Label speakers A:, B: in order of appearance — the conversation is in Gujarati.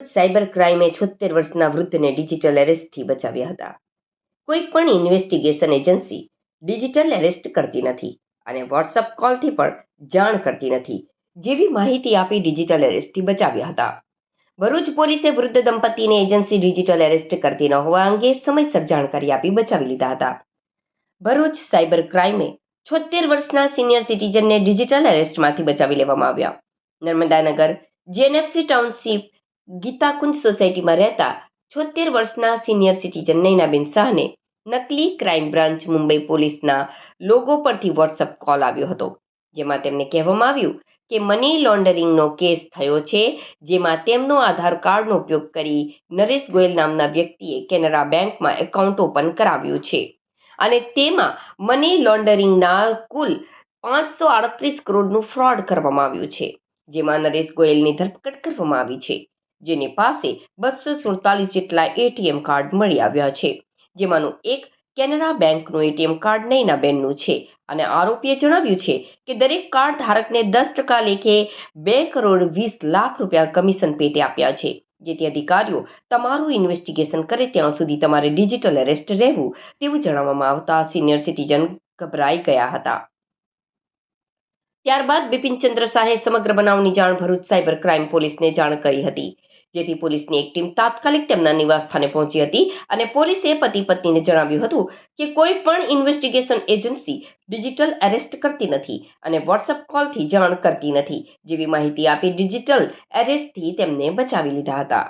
A: સાયબર ક્રાઇમે છોતેર વર્ષના વૃદ્ધને ડિજિટલ એરેસ્ટથી બચાવ્યા હતા. કોઈ પણ ઇન્વેસ્ટિગેશન એજન્સી ડિજિટલ એરેસ્ટ કરતી નથી અને વોટ્સઅપ કોલથી પણ જાણ કરતી નથી જેવી માહિતી આપી ડિજિટલ એરેસ્ટથી બચાવ્યા હતા. ભરૂચ પોલીસે વૃદ્ધ દંપતીને એજન્સી ડિજિટલ એરેસ્ટ કરતી ન હોવા અંગે સમયસર જાણકારી આપી બચાવી લીધા હતા. ભરૂચ સાયબર ક્રાઇમે છોતેર વર્ષના સિનિયર સિટીઝનને ડિજિટલ એરેસ્ટમાંથી બચાવી લેવામાં આવ્યા. નર્મદાનગર જીએનએફસી ટાઉનશીપ ગીતાકુંજ સોસાયટીમાં રહેતા છોતેર વર્ષના સિનિયર સિટીઝન નૈનાબેન શાહને નકલી ક્રાઇમ બ્રાન્ચ મુંબઈ પોલીસના લોગો પરથી વોટ્સઅપ કોલ આવ્યો હતો, જેમાં તેમને કહેવામાં આવ્યું કે મની લોન્ડરિંગનો કેસ થયો છે, જેમાં તેમનો આધાર કાર્ડનો ઉપયોગ કરી નરેશ ગોયલ નામના વ્યક્તિએ કેનરા બેંકમાં એકાઉન્ટ ઓપન કરાવ્યું છે. અને તેમાં મની લોન્ડરિંગના કુલ પાંચસો આડત્રીસ કરોડનું ફ્રોડ કરવામાં આવ્યું છે, જેમાં નરેશ ગોયલની ધરપકડ કરવામાં આવી છે. જેની પાસે બસો સુડતાલીસ જેટલા એટીએમ કાર્ડ મળી આવ્યા છે. જેમાંનું એક કેનરા બેંકનું એટીએમ કાર્ડ નૈનાબેનનું છે અને આરોપીએ જણાવ્યું છે કે દરેક કાર્ડ ધારકને દસ ટકા લેખે બે કરોડ વીસ લાખ રૂપિયા કમિશન પેટે આપ્યા છે. જેથી અધિકારીઓ તમારું ઇન્વેસ્ટિગેશન કરે ત્યાં સુધી તમારે ડિજિટલ એરેસ્ટ રહેવું તેવું જણાવવામાં આવતા સિનિયર સિટીઝન ગભરાઈ ગયા હતા. ત્યારબાદ બિપિનચંદ્ર શાહે સમગ્ર બનાવની જાણ ભરૂચ સાયબર ક્રાઇમ પોલીસને જાણ કરી હતી. જેથી પોલીસની એક ટીમ તાત્કાલિક તેમના નિવાસસ્થાને પહોંચી હતી અને પોલીસે પતિ પત્નીને જણાવ્યું હતું કે કોઈ પણ ઇન્વેસ્ટિગેશન એજન્સી ડિજિટલ એરેસ્ટ કરતી નથી અને વોટ્સઅપ કોલથી જાણ કરતી નથી. જેવી માહિતી આપી ડિજિટલ એરેસ્ટથી તેમને બચાવી લીધા હતા.